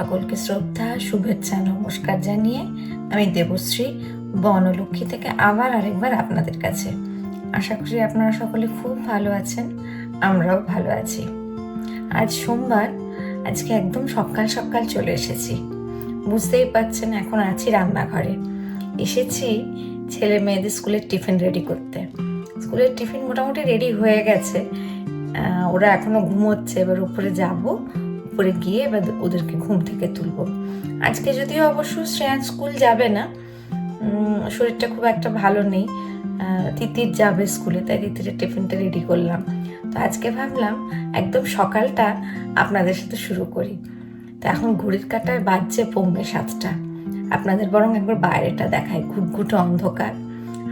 সকলকে শ্রদ্ধা, শুভেচ্ছা, নমস্কার জানিয়ে আমি দেবশ্রী বনলক্ষ্মী থেকে আবার আরেকবার আপনাদের কাছে। আশা করি আপনারা সকলে খুব ভালো আছেন, আমরাও ভালো আছি। আজ সোমবার, আজকে একদম সকাল সকাল চলে এসেছি। বুঝতেই পারছেন এখন আছি রান্নাঘরে। এসেছি ছেলে মেয়েদের স্কুলের টিফিন রেডি করতে। স্কুলের টিফিন মোটামুটি রেডি হয়ে গেছে। ওরা এখনও ঘুমোচ্ছে, এবার উপরে যাব। উপরে গিয়ে এবার ওদেরকে ঘুম থেকে তুলবো। আজকে যদিও অবশ্য শ্রেয়ান স্কুল যাবে না শরীরটা খুব একটা ভালো নেই। তিতির যাবে স্কুলে, তাই তিতিরের টিফিনটা রেডি করলাম। তো আজকে ভাবলাম একদম সকালটা আপনাদের সাথে শুরু করি। তো এখন ঘড়ির কাটায় বাজছে পৌনে সাতটা। আপনাদের বরং একবার বাইরেটা দেখায় ঘুটঘুটে অন্ধকার।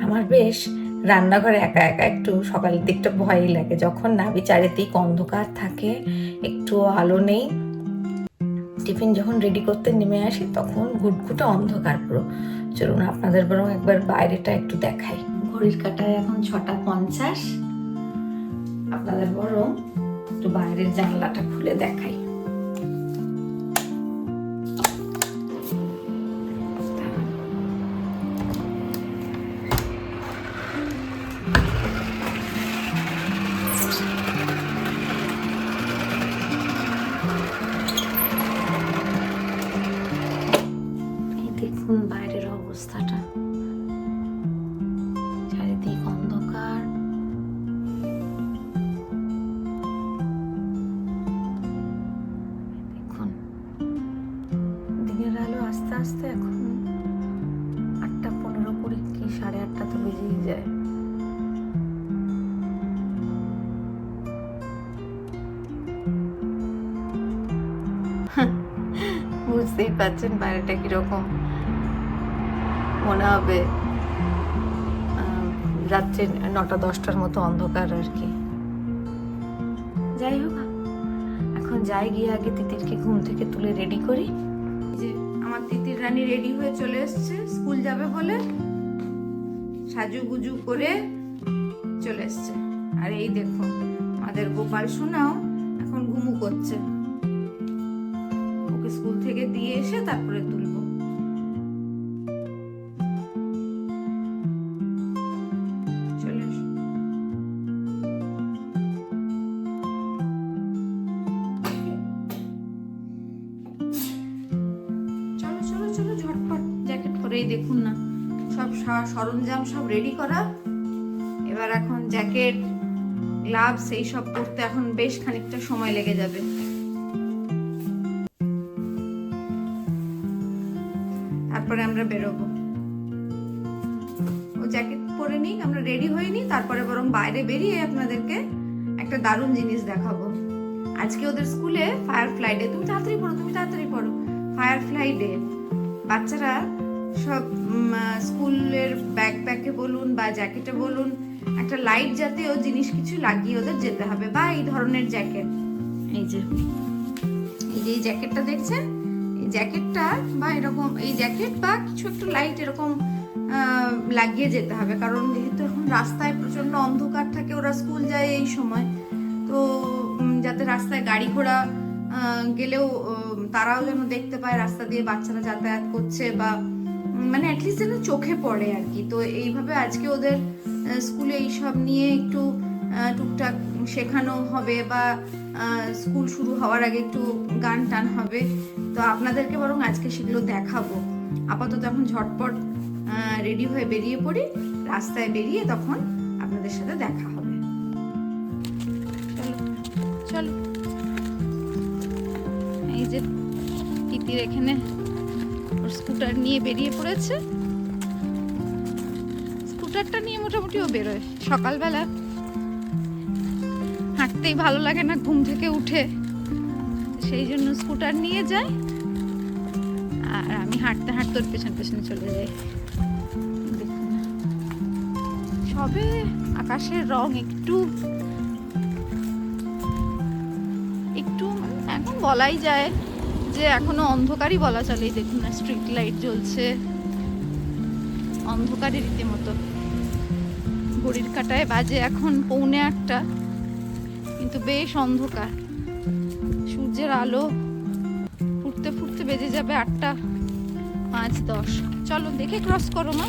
আমার বেশ রান্নাঘরে একা একা একটু সকালের দিকটা ভয়ই লাগে। যখন নাবি চারিদিক অন্ধকার থাকে, একটু আলো নেই। টিফিন যখন রেডি করতে নেমে আসি, তখন ঘুটঘুটে অন্ধকার পুরো। চলুন আপনাদের বরং একবার বাইরেটা একটু দেখাই। ঘড়ির কাটায় এখন ছটা পঞ্চাশ। আপনাদের বরং একটু বাইরের জানলাটা খুলে দেখাই। আস্তে আস্তে এখন। আটটা পনেরো কুড়ি কি, সাড়ে আটটা তো বেজেই যায়। বুঝতেই পারছেন বাইরেটা কীরকম। মনে হবে রাত্রে নটা দশটার মতো অন্ধকার আর কি। যাই হোক, এখন যাই গিয়ে আগে তিতিরকে ঘুম থেকে তুলে রেডি করি। তিতির রানী রেডি হয়ে চলে এসছে স্কুল যাবে বলে সাজু গুজু করে চলে এসছে। আর এই দেখো, আমাদের গোপাল সোনাও এখন ঘুমু করছে। ওকে স্কুল থেকে দিয়ে এসে তারপরে সরঞ্জাম সব রেডি করা। এবার এখন জ্যাকেট গ্লাভস এই সব পরতে এখন বেশ খানিকটা সময় লেগে যাবে। তারপরে আমরা বেরোবো। ও জ্যাকেট পরে নিই আমরা রেডি হয়ে নিই, তারপরে বরং বাইরে বেরিয়ে আপনাদেরকে একটা দারুণ জিনিস দেখাবো। আজকে ওদের স্কুলে ফায়ার ফ্লাই ডে তুমি তাড়াতাড়ি পড়ো, তুমি তাড়াতাড়ি পড়ো। ফায়ার ফ্লাই ডে বাচ্চারা সব স্কুলের ব্যাকপ্যাকে বলুন বা জ্যাকেটে বলুন, একটা লাইট জাতীয় জিনিস কিছু লাগিয়ে ওদের যেতে হবে, বা এই ধরনের জ্যাকেট। এই যে এই যে এই জ্যাকেটটা দেখছেন? এই জ্যাকেটটা বা এরকম, এই জ্যাকেট বা কিছু একটা লাইট এরকম লাগিয়ে যেতে হবে, কারণ যেহেতু এখন রাস্তায় প্রচণ্ড অন্ধকার থাকে, ওরা স্কুল যায় এই সময়। তো যাতে রাস্তায় গাড়ি ঘোড়া গেলেও তারাও যেন দেখতে পায়, রাস্তা দিয়ে বাচ্চারা যাতায়াত করছে বা মানে অ্যাটলিস্ট যেন চোখে পড়ে আর কি। তো এইভাবে আজকে ওদের স্কুলে এইসব নিয়ে একটু টুকটাক শেখানো হবে বা স্কুল শুরু হওয়ার আগে একটু গান টান হবে। তো আপনাদেরকে বরং আজকে সেগুলো দেখাবো। আপাতত এখন ঝটপট রেডি হয়ে বেরিয়ে পড়ি। রাস্তায় বেরিয়ে তখন আপনাদের সাথে দেখা হবে। চলো এই যে এখানে ওর স্কুটার নিয়ে বেরিয়ে পড়েছে। স্কুটারটা নিয়ে মোটামুটি ও বেরোয় সকালবেলা। হাঁটতেই ভালো লাগে না, ঘুম থেকে উঠে। সেই জন্য স্কুটার নিয়ে যায়। আর আমি হাঁটতে হাঁটতে ওর পেছন পেছনে চলে যাই। সবে আকাশের রং একটু একটু, এখন বলাই যায় যে এখনও অন্ধকারই বলা চলে দেখুন না স্ট্রিট লাইট জ্বলছে। অন্ধকারই রীতিমতো। ঘড়ির কাটায় বাজে এখন পৌনে আটটা, কিন্তু বেশ অন্ধকার। সূর্যের আলো ফুটতে ফুটতে বেজে যাবে আটটা পাঁচ দশ। চলো দেখে ক্রস করো মা।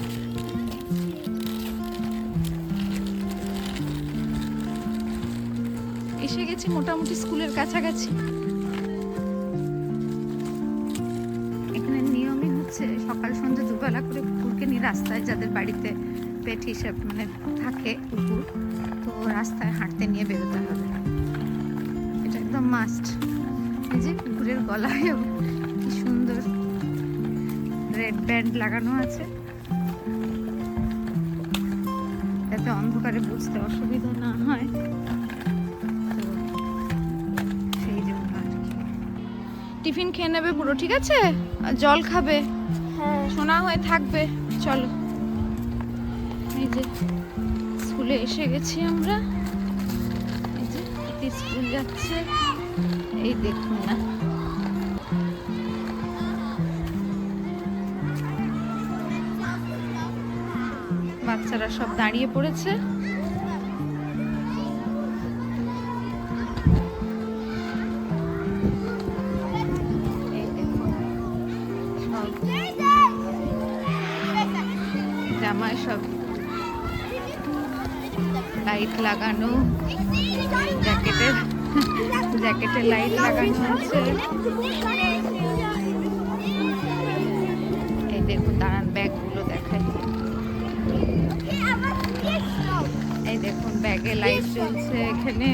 এসে গেছি মোটামুটি স্কুলের কাছাকাছি। হচ্ছে সকাল সন্ধ্যা দুবেলা করে কুকুরকে নিয়ে রাস্তায় যাদের বাড়িতে পেট হিসেব মানে থাকে কুকুর, তো রাস্তায় হাঁটতে নিয়ে বেরোতে হবে। এটা একদম মাস্ট এই যে কুকুরের গলায়ও কি সুন্দর রেড ব্যান্ড লাগানো আছে। যাতে অন্ধকারে বুঝতে অসুবিধা না হয়। টিফিন খেয়ে নেবে পুরো ঠিক আছে? আর জল খাবে। হ্যাঁ। শোনা হয়ে থাকবে। চলো। এই যে স্কুলে এসে গেছি আমরা। এই যে স্কুল যাচ্ছে। এই দেখুন না। বাচ্চারা সব দাঁড়িয়ে পড়েছে। সব লাইট লাগানো, জ্যাকেটের জ্যাকেটে লাইট লাগানো আছে। এই দেখুন দাঁড়ান, ব্যাগগুলো দেখাই। এই দেখুন ব্যাগে লাইট জ্বলছে এখানে।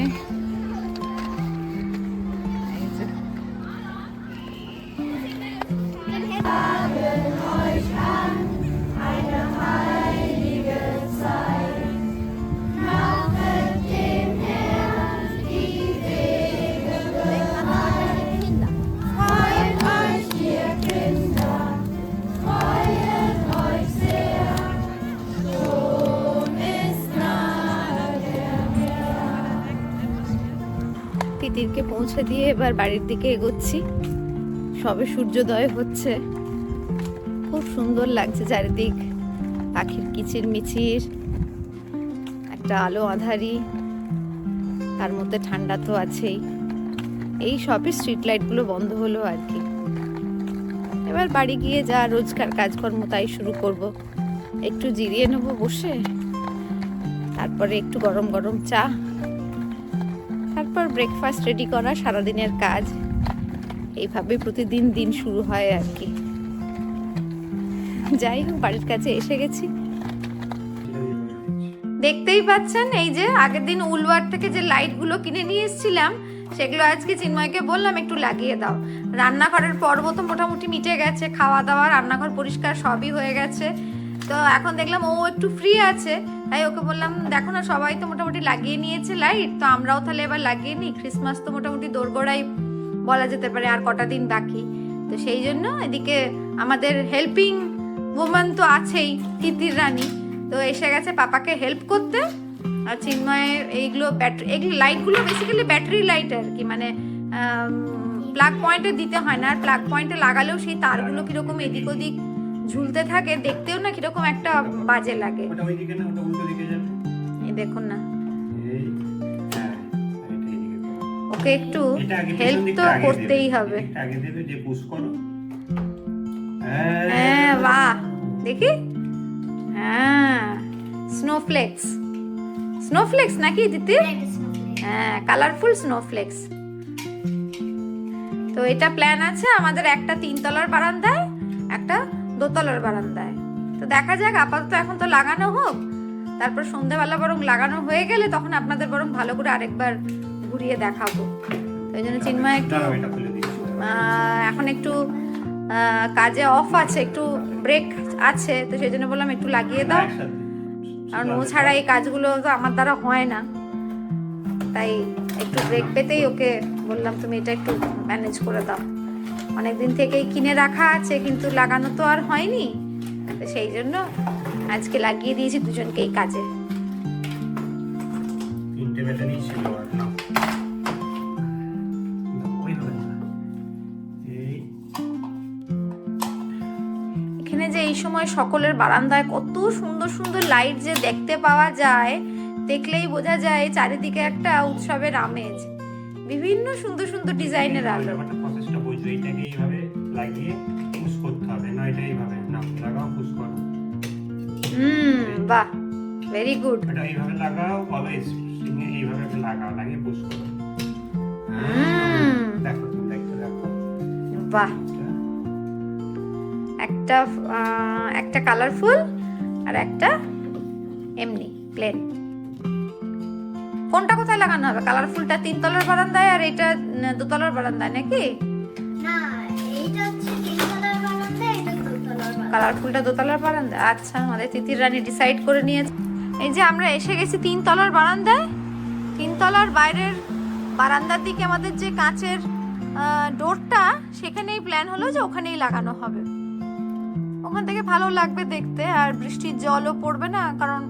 তিতিরকে দিয়ে এবার বাড়ির দিকে এগোচ্ছি। সবে সূর্যোদয় হচ্ছে। খুব সুন্দর লাগছে চারিদিক। পাখির কিচির মিচির একটা আলো আধারি, তার মধ্যে ঠান্ডা তো আছেই। এই সবই স্ট্রিট লাইটগুলো বন্ধ হলো আর কি। এবার বাড়ি গিয়ে যা রোজকার কাজকর্ম তাই শুরু করব। একটু জিরিয়ে নেব বসে, তারপরে একটু গরম গরম চা। তারপর ব্রেকফাস্ট রেডি করা সারাদিনের কাজ। এইভাবে প্রতিদিন দিন শুরু হয় আর কি। যাই হোক, বাড়ির কাছে এসে গেছি। দেখতেই পাচ্ছেন, এই যে আগের দিন উলওয়ার থেকে যে লাইটগুলো কিনে নিয়ে এসেছিলাম, সেগুলো আজকে চিন্ময়কে বললাম, একটু লাগিয়ে দাও। রান্নাঘরের পর্ব তো মোটামুটি মিটে গেছে খাওয়া দাওয়া রান্নাঘর পরিষ্কার সবই হয়ে গেছে। তো এখন দেখলাম ও একটু ফ্রি আছে। তাই ওকে বললাম, দেখো না, সবাই তো মোটামুটি লাগিয়ে নিয়েছে লাইট তো আমরাও তাহলে এবার লাগিয়ে নিই। ক্রিসমাস তো মোটামুটি দোরগোড়াই বলা যেতে পারে আর কটা দিন বাকি। তো সেই জন্য এদিকে আমাদের হেল্পিং ওমান তো আছেই তিতির রানী। তো এসে গেছে পাপাকে হেল্প করতে। আর চিন্ময়ের এইগুলো ব্যাটারি এগুলো লাইটগুলো বেসিক্যালি ব্যাটারি লাইট আর কি মানে প্লাগ পয়েন্টে দিতে হয় না। আর প্লাগ পয়েন্টে লাগালেও সেই তারগুলো কীরকম এদিক ওদিক ঝুলতে থাকে দেখতেও না কীরকম একটা বাজে লাগে। ওটা ওইদিকে না ওটা উল্টো দিকে যাবে। এই দেখুন না। এই হ্যাঁ। ওকে একটু হেল্প তো করতেই হবে। এদিকটা আগে দেবে দিয়ে পুশ করো। হ্যাঁ বাহ। দেখি। হ্যাঁ স্নোফ্লেক্স স্নোফ্লেক্স নাকি দিদি? হ্যাঁ কালারফুল স্নোফ্লেক্স তো এটা প্ল্যান আছে আমাদের একটা তিনতলার বারান্দায় একটা দোতলার বারান্দায়। তো দেখা যাক আপাতত এখন তো লাগানো হোক। তারপর সন্ধ্যাবেলা বরং লাগানো হয়ে গেলে তখন আপনাদের বরং ভালো করে আরেকবার ঘুরিয়ে দেখাবো। এই জন্য চিন্ময় একটু এখন একটু কাজে অফ আছে একটু ব্রেক আছে তো সেই জন্য বললাম একটু লাগিয়ে দাও। কারণ ও ছাড়া এই কাজগুলো তো আমার দ্বারা হয় না। তাই একটু ব্রেক পেতেই ওকে বললাম তুমি এটা একটু ম্যানেজ করে দাও। অনেকদিন থেকেই কিনে রাখা আছে কিন্তু লাগানো তো আর হয়নি। তো সেই জন্য আজকে লাগিয়ে দিয়েছি দুজনকে এই কাজে। তিনটে আর না। এখানে যে এই সময় সকলের বারান্দায় কত সুন্দর সুন্দর লাইট যে দেখতে পাওয়া যায় দেখলেই বোঝা যায় চারিদিকে একটা উৎসবের আমেজ। বিভিন্ন সুন্দর সুন্দর ডিজাইনের আলো। প্রসেসটা এইটাকে এইভাবে লাগিয়ে পুশ করতে হবে না এটা এইভাবে না লাগাও পুশ করো। হুম বাহ ভেরি গুড এটা এইভাবে লাগাও অলওয়েজ স্প্রিংয়ে এইভাবে লাগাও লাগিয়ে পুশ করো। হুম। দেখো তুমি দেখতে দেখো। বাহ। একটা একটা কালারফুল আর একটা এমনি প্লেন কোনটা কোথায় লাগানো হবে? কালারফুলটা তিনতলার বারান্দায় আর এটা দুতলার বারান্দায় নাকি? কালারফুলটা দোতলার বারান্দা আচ্ছা আমাদের তিতির রানী ডিসাইড করে নিয়েছে। এই যে আমরা এসে গেছি তিনতলার বারান্দায়। তিনতলার বাইরের বারান্দার দিকে আমাদের যে কাঁচের ডোরটা, সেখানেই প্ল্যান হলো যে ওখানেই লাগানো হবে। ওখান থেকে ভালো লাগবে দেখতে, আর বৃষ্টির জলও পড়বে না, কারণ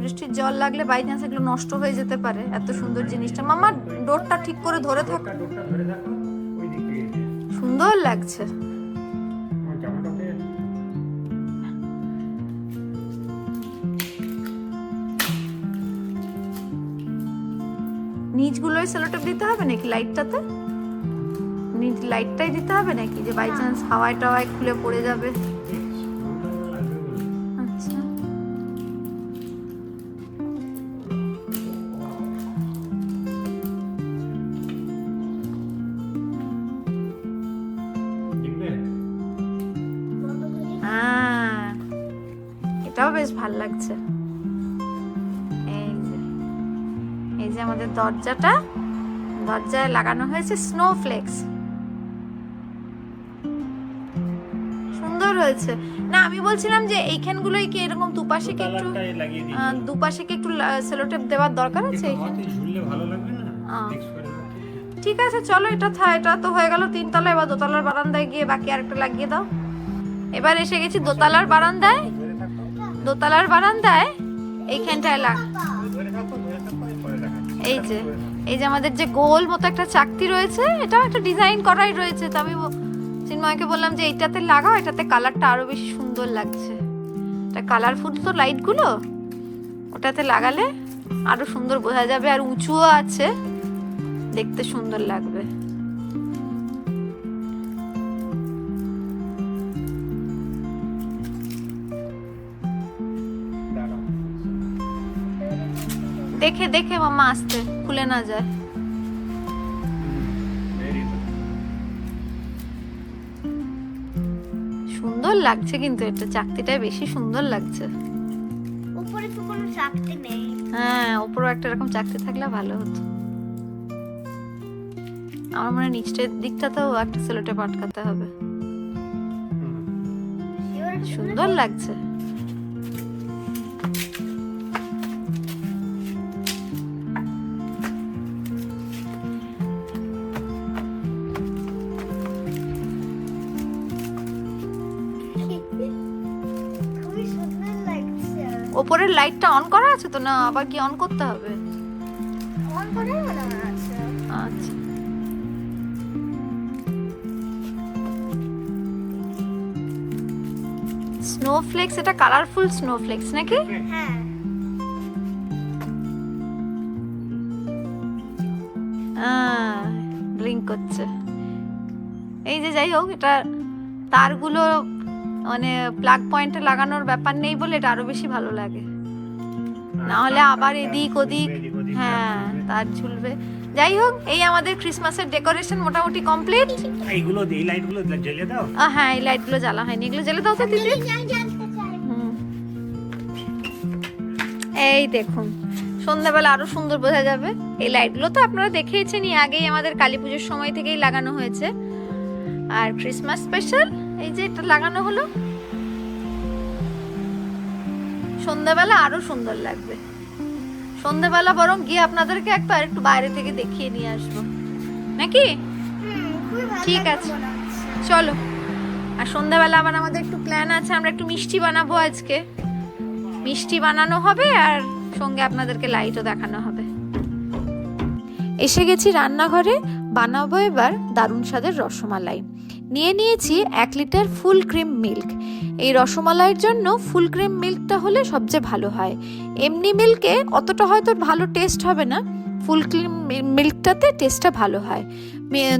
বৃষ্টির জল লাগলে বাই চান্স এগুলো নষ্ট হয়ে যেতে পারে। এত সুন্দর জিনিসটা। মামা, ডোরটা ঠিক করে ধরে থাক। সুন্দর লাগছে। নিচগুলোয় সেলোটেপ দিতে হবে নাকি লাইটটাতে নিচ লাইটটাই দিতে হবে নাকি? যে বাই চান্স হাওয়ায় টাওয়ায় খুলে পড়ে যাবে। আচ্ছা। হ্যাঁ। এটাও বেশ ভালো লাগছে। আমাদের দরজাটা দরজায় লাগানো হয়েছে স্নোফ্লেক্স সুন্দর হয়েছে। না আমি বলছিলাম যে এইখানগুলোই কি এরকম দুপাশে কি একটু দুপাশে কি একটু সেলোটেপ দেওয়ার দরকার আছে। ঠিক আছে চলো এটা থা এটা তো হয়ে গেল তিনতলা এবার দোতলার বারান্দায় গিয়ে বাকি আরেকটা লাগিয়ে দাও। এবার এসে গেছি দোতলার বারান্দায়। দোতলার বারান্দায় এইখানটায় লাগ এই যে এই যে আমাদের যে গোল মতো একটা চাকতি রয়েছে, এটাও একটা ডিজাইন করাই রয়েছে। তো আমি চিন্ময়কে বললাম যে এইটাতে লাগাও, এটাতে কালারটা আরও বেশি সুন্দর লাগছে। এটা কালারফুল তো লাইটগুলো ওটাতে লাগালে আরও সুন্দর বোঝা যাবে। আর উঁচুও আছে, দেখতে সুন্দর লাগবে। দেখে দেখে মামা আসতে খুলে না যায়। সুন্দর লাগছে কিন্তু এটা চাকতিটাই বেশি সুন্দর লাগছে। উপরে তো কোনো চাকতি নেই। হ্যাঁ উপরও একটা এরকম চাকতি থাকলে ভালো হতো। আমার মনে হয় নিচের দিকটাতেও একটা সেলোটেপ আটকাতে হবে। সুন্দর লাগছে। ওপরের লাইটটা অন করা আছে তো? না আবার কি অন করতে হবে? অন করে আছে। আচ্ছা। স্নোফ্লেক্স এটা কালারফুল স্নোফ্লেক্স নাকি? হ্যাঁ। ব্লিঙ্ক করছে। এই যে যাই হোক এটা তারগুলো মানে প্লাগ পয়েন্টে লাগানোর ব্যাপার নেই বলে এটা আরও বেশি ভালো লাগে। না হলে আবার এদিক ওদিক হ্যাঁ তার ঝুলবে। যাই হোক এই আমাদের ক্রিসমাসের ডেকোরেশন মোটামুটি কমপ্লিট এইগুলো এই লাইটগুলো জ্বেলে দাও। হ্যাঁ এই লাইটগুলো জ্বালা হয়নি। এগুলো জ্বেলে দাও তো দিদি। এই দেখুন সন্ধ্যাবেলা আরও সুন্দর বোঝা যাবে। এই লাইটগুলো তো আপনারা দেখেইছেনই আগেই আমাদের কালী পুজোর সময় থেকেই লাগানো হয়েছে। আর ক্রিসমাস স্পেশাল এই যে এটা লাগানো হলো। সন্ধ্যাবেলা আরও সুন্দর লাগবে। সন্ধ্যাবেলা বরং গিয়ে আপনাদেরকে একবার একটু বাইরে থেকে দেখিয়ে নিয়ে আসব। নাকি? ঠিক আছে। চলো। আর সন্ধ্যাবেলা আবার আমাদের একটু প্ল্যান আছে আমরা একটু মিষ্টি বানাবো আজকে। মিষ্টি বানানো হবে আর সঙ্গে আপনাদেরকে লাইটও দেখানো হবে। এসে গেছি রান্নাঘরে বানাবো এবার দারুণ স্বাদের রসমালাই। নিয়ে নিয়েছি এক লিটার ফুল ক্রিম মিল্ক। এই রসমালাইয়ের জন্য ফুল ক্রিম মিল্কটা হলে সবচেয়ে ভালো হয়। এমনি মিল্কে অতটা হয়তো ভালো টেস্ট হবে না। ফুল ক্রিম মিল্কটাতে টেস্টটা ভালো হয়।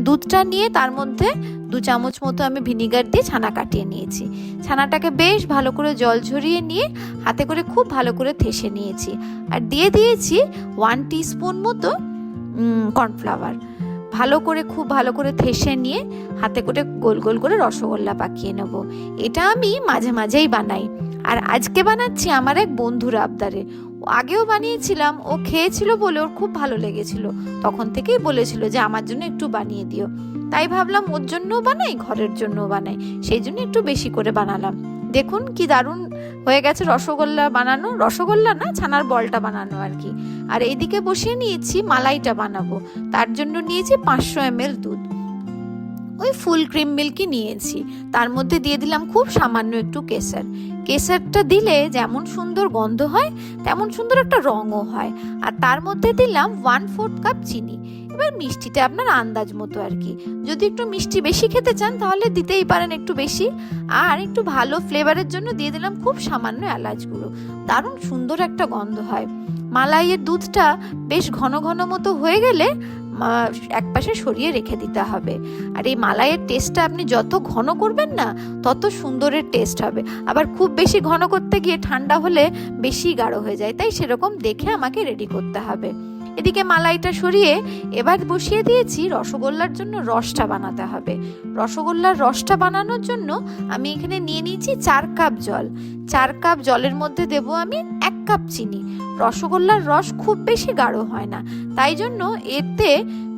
দুধটা নিয়ে তার মধ্যে দু চামচ মতো আমি ভিনিগার দিয়ে ছানা কাটিয়ে নিয়েছি। ছানাটাকে বেশ ভালো করে জল ঝরিয়ে নিয়ে হাতে করে খুব ভালো করে থেসে নিয়েছি। আর দিয়ে দিয়েছি ওয়ান স্পুন মতো কর্নফ্লাওয়ার। ভালো করে, খুব ভালো করে থেসে নিয়ে হাতে করে গোল গোল করে রসগোল্লা পাকিয়ে নেব। এটা আমি মাঝে মাঝেই বানাই। আর আজকে বানাচ্ছি আমার এক বন্ধুর আবদারে। ও আগেও বানিয়েছিলাম, ও খেয়েছিল বলে ওর খুব ভালো লেগেছিল। তখন থেকেই বলেছিল যে আমার জন্য একটু বানিয়ে দিও। তাই ভাবলাম ওর জন্যও বানাই, ঘরের জন্যও বানাই। সেই জন্য একটু বেশি করে বানালাম। দেখুন কি দারুণ হয়ে গেছে রসগোল্লা বানানো। রসগোল্লা না ছানার বলটা বানানো আর কি আর এইদিকে বসিয়ে নিয়েছি মালাইটা বানাবো। তার জন্য নিয়েছি পাঁচশো এম দুধ। ওই ফুল ক্রিম মিল্কই নিয়েছি। তার মধ্যে দিয়ে দিলাম খুব সামান্য একটু কেসার। কেসারটা দিলে যেমন সুন্দর গন্ধ হয়, তেমন সুন্দর একটা রঙও হয়। আর তার মধ্যে দিলাম ওয়ান ফোর্থ কাপ চিনি। এবার মিষ্টিটা আপনার আন্দাজ মতো আর কি। যদি একটু মিষ্টি বেশি খেতে চান, তাহলে দিতেই পারেন একটু বেশি। আর একটু ভালো ফ্লেভারের জন্য দিয়ে দিলাম খুব সামান্য এলাচ দারুণ সুন্দর একটা গন্ধ হয়। মালাইয়ের দুধটা বেশ ঘন ঘন মতো হয়ে গেলে এক পাশে সরিয়ে রেখে দিতে হবে। আর এই মালাইয়ের টেস্টটা আপনি যত ঘন করবেন না, তত সুন্দরের টেস্ট হবে। আবার খুব বেশি ঘন করতে গিয়ে ঠান্ডা হলে বেশি গাঢ় হয়ে যায়। তাই সেরকম দেখে আমাকে রেডি করতে হবে। এদিকে মালাইটা সরিয়ে এবার বসিয়ে দিয়েছি রসগোল্লার জন্য রসটা বানাতে হবে। রসগোল্লার রসটা বানানোর জন্য আমি এখানে নিয়ে নিয়েছি চার কাপ জল। চার কাপ জলের মধ্যে দেব আমি এক কাপ চিনি। রসগোল্লার রস খুব বেশি গাঢ় হয় না, তাই জন্য এতে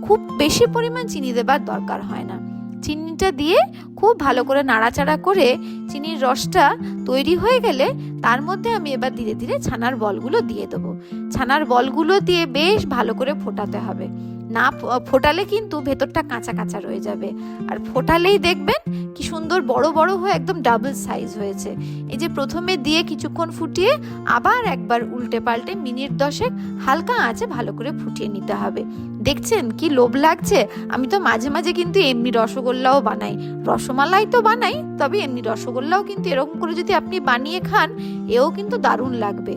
খুব বেশি পরিমাণ চিনি দেবার দরকার হয় না। চিনিটা দিয়ে খুব ভালো করে নাড়াচাড়া করে চিনির রসটা তৈরি হয়ে গেলে তার মধ্যে আমি এবার ধীরে ধীরে ছানার বলগুলো দিয়ে দেবো। ছানার বলগুলো দিয়ে বেশ ভালো করে ফোটাতে হবে। না ফোটালে কিন্তু ভেতরটা কাঁচা কাঁচা রয়ে যাবে। আর ফোটালেই দেখবেন কি সুন্দর বড় বড় হয়ে একদম ডাবল সাইজ হয়েছে। এই যে প্রথমে দিয়ে কিছুক্ষণ ফুটিয়ে আবার একবার উল্টে পাল্টে মিনিট দশেক হালকা আঁচে ভালো করে ফুটিয়ে নিতে হবে। দেখছেন কি লোভ লাগছে? আমি তো মাঝে মাঝে কিন্তু এমনি রসগোল্লাও বানাই। রসমালাই তো বানাই, তবে এমনি রসগোল্লাও কিন্তু এরকম করে যদি আপনি বানিয়ে খান, এও কিন্তু দারুণ লাগবে।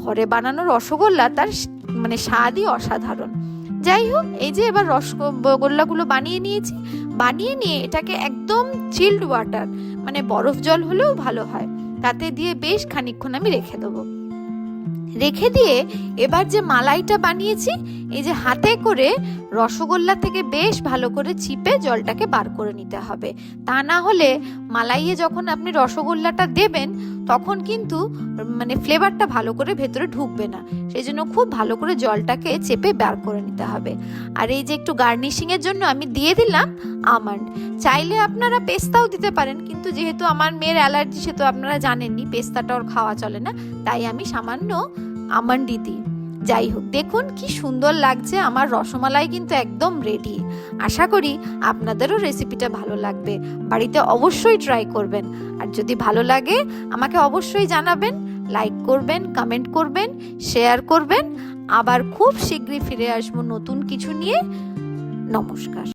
ঘরে বানানো রসগোল্লা তার মানে স্বাদই অসাধারণ। যাই হোক, এই যে এবার রসগোল্লাগুলো বানিয়ে নিয়েছি। বানিয়ে নিয়ে এটাকে একদম চিল্ড ওয়াটার মানে বরফ জল হলেও ভালো হয়। তাতে দিয়ে বেশ খানিক্ষণ আমি রেখে দেবো। রেখে দিয়ে এবার যে মালাইটা বানিয়েছি, এই যে হাতে করে রসগোল্লা থেকে বেশ ভালো করে চিপে জলটাকে বার করে নিতে হবে। তা না হলে মালাইয়ে যখন আপনি রসগোল্লাটা দেবেন, তখন কিন্তু মানে ফ্লেভারটা ভালো করে ভেতরে ঢুকবে না। সেই জন্য খুব ভালো করে জলটাকে চেপে বার করে নিতে হবে। আর এই যে একটু গার্নিশিংয়ের জন্য আমি দিয়ে দিলাম আমন্ড। চাইলে আপনারা পেস্তাও দিতে পারেন, কিন্তু যেহেতু আমার মেয়ের অ্যালার্জি, সে তো আপনারা জানেননি, পেস্তাটা ওর খাওয়া চলে না, তাই আমি সামান্য দিই যাই হোক, দেখুন কি সুন্দর লাগছে। আমার রসমালাই কিন্তু একদম রেডি আশা করি আপনাদেরও রেসিপিটা ভালো লাগবে। বাড়িতে অবশ্যই ট্রাই করবেন। আর যদি ভালো লাগে, আমাকে অবশ্যই জানাবেন লাইক করবেন কমেন্ট করবেন শেয়ার করবেন। আবার খুব শীঘ্রই ফিরে আসব নতুন কিছু নিয়ে। নমস্কার।